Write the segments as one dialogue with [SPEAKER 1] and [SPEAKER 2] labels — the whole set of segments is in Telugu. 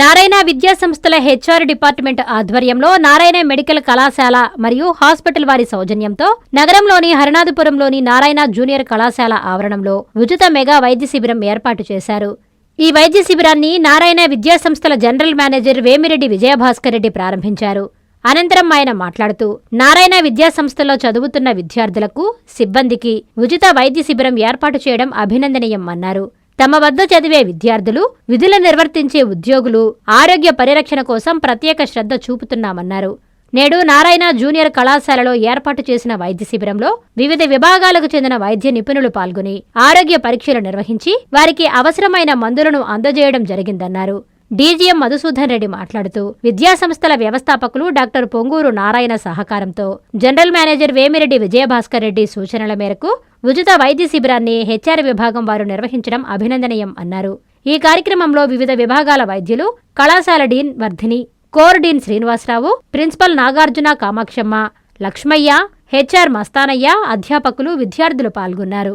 [SPEAKER 1] నారాయణ విద్యా సంస్థల హెచ్ఆర్ డిపార్ట్మెంట్ ఆధ్వర్యంలో నారాయణ మెడికల్ కళాశాల మరియు హాస్పిటల్ వారి సౌజన్యంతో నగరంలోని హరినాథపురంలోని నారాయణ జూనియర్ కళాశాల ఆవరణంలో ఉచిత మెగా వైద్య శిబిరం ఏర్పాటు చేశారు. ఈ వైద్య శిబిరాన్ని నారాయణ విద్యా సంస్థల జనరల్ మేనేజర్ వేమిరెడ్డి విజయభాస్కర్ రెడ్డి ప్రారంభించారు. అనంతరం ఆయన మాట్లాడుతూ నారాయణ విద్యా సంస్థలో చదువుతున్న విద్యార్థులకు సిబ్బందికి ఉచిత వైద్య శిబిరం ఏర్పాటు చేయడం అభినందనీయం అన్నారు. తమ వద్ద చదివే విద్యార్థులు విధులు నిర్వర్తించే ఉద్యోగులు ఆరోగ్య పరిరక్షణ కోసం ప్రత్యేక శ్రద్ధ చూపుతున్నామన్నారు. నేడు నారాయణ జూనియర్ కళాశాలలో ఏర్పాటు చేసిన వైద్య శిబిరంలో వివిధ విభాగాలకు చెందిన వైద్య నిపుణులు పాల్గొని ఆరోగ్య పరీక్షలు నిర్వహించి వారికి అవసరమైన మందులను అందజేయడం జరిగిందన్నారు. డీజీఎం మధుసూదన్ రెడ్డి మాట్లాడుతూ విద్యాసంస్థల వ్యవస్థాపకులు డాక్టర్ పొంగూరు నారాయణ సహకారంతో జనరల్ మేనేజర్ వేమిరెడ్డి విజయభాస్కర్ రెడ్డి సూచనల మేరకు ఉచిత వైద్య శిబిరాన్ని హెచ్ఆర్ విభాగం వారు నిర్వహించడం అభినందనీయం అన్నారు. ఈ కార్యక్రమంలో వివిధ విభాగాల వైద్యులు కళాశాల dean Vardhini core dean Srinivasarao principal Nagarjuna Kamakshamma Lakshmayya HR Mastanayya అధ్యాపకులు విద్యార్థులు పాల్గొన్నారు.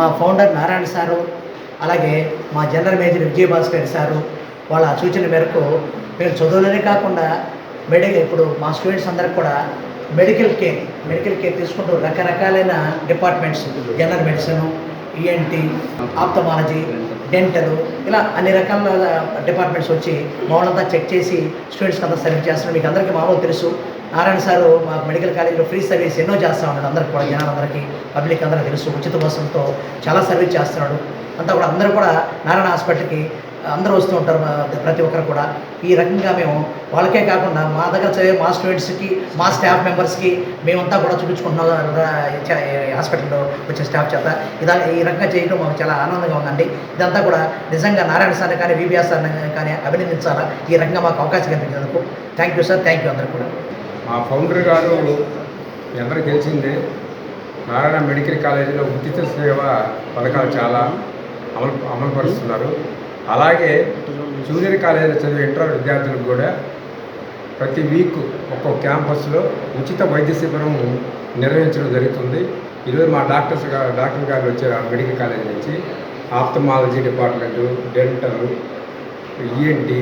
[SPEAKER 2] మా ఫౌండర్ నారాయణ సారు అలాగే మా జనరల్ మేనేజర్ విజయభాస్కర్ సారు వాళ్ళ సూచన మేరకు మేము చదువులనే కాకుండా మెడికల్ ఇప్పుడు మా స్టూడెంట్స్ అందరికి కూడా మెడికల్ కేర్ మెడికల్ కేర్ తీసుకుంటూ రకరకాలైన departments general medicine ENT ophthalmology dental ఇలా అన్ని రకాల డిపార్ట్మెంట్స్ వచ్చి మామూలంతా చెక్ చేసి స్టూడెంట్స్కి అంతా సర్వీస్ చేస్తున్నారు మీకు అందరికీ మామూలు తెలుసు. నారాయణ సారు మా మెడికల్ కాలేజీలో ఫ్రీ సర్వీస్ ఎన్నో చేస్తూ ఉన్నాడు. అందరికి కూడా జనాలందరికీ పబ్లిక్ అందరికీ తెలుసు. ఉచిత బస్సులతో చాలా సర్వీస్ చేస్తున్నాడు. అంతా కూడా అందరూ కూడా నారాయణ హాస్పిటల్కి అందరూ వస్తూ ఉంటారు ప్రతి ఒక్కరు కూడా. ఈ రకంగా మేము వాళ్ళకే కాకుండా మా దగ్గర చదివే మా స్టూడెంట్స్కి మా స్టాఫ్ మెంబర్స్కి మేమంతా కూడా చూపించుకుంటున్నాం. హాస్పిటల్లో వచ్చే స్టాఫ్ చేత. ఇదా ఈ రకంగా చేయడం మాకు చాలా ఆనందంగా ఉందండి. ఇదంతా కూడా నిజంగా నారాయణ సార్ని కానీ విబిఆర్ సార్ని కానీ అభినందించాలా? ఈ రకంగా మాకు అవకాశం కల్పించినందుకు. Thank you sir. Thank you అందరూ కూడా.
[SPEAKER 3] మా ఫౌండర్ గారు మీ అందరికీ తెలిసిందే నారాయణ మెడికల్ కాలేజీలో ఉచిత సేవ పథకాలు చాలా అమలు అమలుపరుస్తున్నారు. అలాగే జూనియర్ కాలేజీలో చదివే ఇంటర్ విద్యార్థులకు కూడా ప్రతి వీక్ ఒక్కో క్యాంపస్లో ఉచిత వైద్య శిబిరం నిర్వహించడం జరుగుతుంది. ఈరోజు మా డాక్టర్స్ గారు డాక్టర్ గారు వచ్చారు ఆ మెడికల్ కాలేజ్ నుంచి. Ophthalmology department dental ENT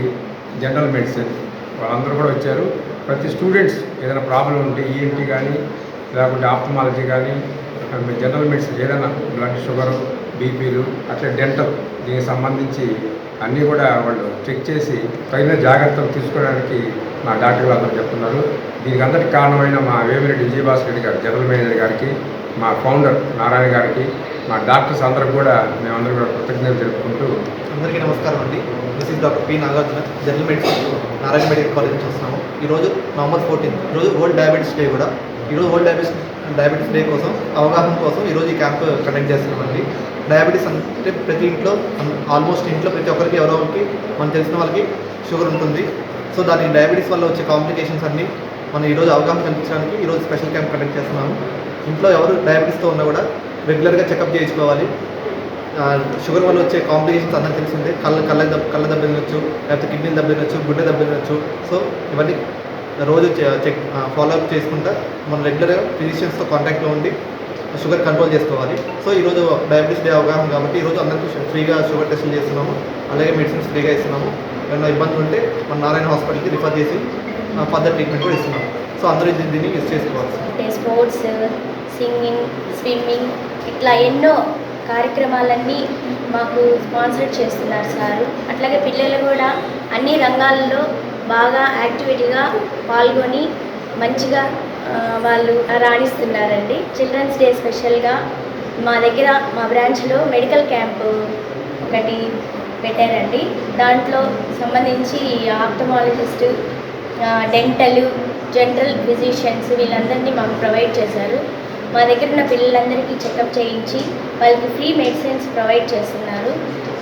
[SPEAKER 3] general medicine వాళ్ళందరూ కూడా వచ్చారు. ప్రతి స్టూడెంట్స్ ఏదైనా ప్రాబ్లం ఉంటే ఈఎన్టీ కానీ లేకుంటే ఆప్టమాలజీ కానీ జనరల్ మెడిసిన్ ఏదైనా బ్లడ్ షుగర్ బీపీలు అట్లా డెంటల్ దీనికి సంబంధించి అన్నీ కూడా వాళ్ళు చెక్ చేసి తగిన జాగ్రత్తలు తీసుకోవడానికి మా డాక్టర్ అందరూ చెప్తున్నారు. దీనికి అందరికి కారణమైన మా వేమిరెడ్డి విజయభాస్కర్ రెడ్డి గారు జనరల్ మేనేజర్ గారికి మా ఫౌండర్ నారాయణ గారికి మా డాక్టర్స్ అందరూ కూడా మేమందరూ కూడా కృతజ్ఞతలు తెలుపుకుంటూ
[SPEAKER 4] అందరికీ నమస్కారం అండి. This is doctor P Nagarjuna general medicine Narayana medical college నుంచి వస్తున్నాము. ఈరోజు నవంబర్ ఫోర్టీన్ ఈరోజు వరల్డ్ డయాబెటీస్ డే కూడా. ఈరోజు వరల్డ్ డయాబెటీస్ డయాబెటీస్ డే కోసం అవగాహన కోసం ఈరోజు ఈ క్యాంప్ కండక్ట్ చేస్తున్నామండి. డయాబెటీస్ అంటే ప్రతి ఇంట్లో ఆల్మోస్ట్ ఇంట్లో ప్రతి ఒక్కరికి ఎవరో ఒకరికి మనకు తెలిసిన వాళ్ళకి షుగర్ ఉంటుంది. సో దాని డయాబెటీస్ వల్ల వచ్చే కాంప్లికేషన్స్ అన్నీ మనం ఈరోజు అవగాహన కల్పించడానికి ఈరోజు స్పెషల్ క్యాంప్ కండక్ట్ చేస్తున్నాము. ఇంట్లో ఎవరు డయాబెటీస్తో ఉన్నా కూడా రెగ్యులర్గా చెకప్ చేయించుకోవాలి. షుగర్ వల్ల వచ్చే కాంప్లికేషన్స్ అందరికి తెలిసిందే. కళ్ళ కళ్ళ దెబ్బ కళ్ళ దెబ్బ తినొచ్చు లేకపోతే కిడ్నీ దెబ్బ తినొచ్చు గుండె దెబ్బ తినొచ్చు. సో ఇవన్నీ రోజు చెక్ ఫాలోఅప్ చేసుకుంటా మనం రెగ్యులర్గా ఫిజిషియన్స్తో కాంటాక్ట్లో ఉండి షుగర్ కంట్రోల్ చేసుకోవాలి. సో ఈరోజు డయాబెటీస్ డే అవగాహన కాబట్టి ఈరోజు అందరికీ ఫ్రీగా షుగర్ టెస్టులు చేస్తున్నాము. అలాగే మెడిసిన్స్ ఫ్రీగా ఇస్తున్నాము. ఏమైనా ఇబ్బందులు ఉంటే మన నారాయణ హాస్పిటల్కి రిఫర్ చేసి ఫర్దర్ ట్రీట్మెంట్ కూడా ఇస్తున్నాం. సో అందరూ దీన్ని యూస్ చేసుకోవాలి.
[SPEAKER 5] అంటే స్పోర్ట్స్ సింగింగ్ స్విమ్మింగ్ ఇట్లా ఎన్నో కార్యక్రమాలన్నీ మాకు స్పాన్సర్ చేస్తున్నారు సారు. అట్లాగే పిల్లలు కూడా అన్ని రంగాల్లో బాగా యాక్టివిటీగా పాల్గొని మంచిగా వాళ్ళు రాణిస్తున్నారండి. చిల్డ్రన్స్ డే స్పెషల్గా మా దగ్గర మా బ్రాంచ్లో మెడికల్ క్యాంపు ఒకటి పెట్టారండి. దాంట్లో సంబంధించి ఆప్టమాలజిస్ట్ డెంటల్ జనరల్ ఫిజిషియన్స్ వీళ్ళందరినీ మాకు ప్రొవైడ్ చేశారు. మా దగ్గర ఉన్న పిల్లలందరికీ చెకప్ చేయించి వాళ్ళకి ఫ్రీ మెడిసిన్స్ ప్రొవైడ్ చేస్తున్నారు.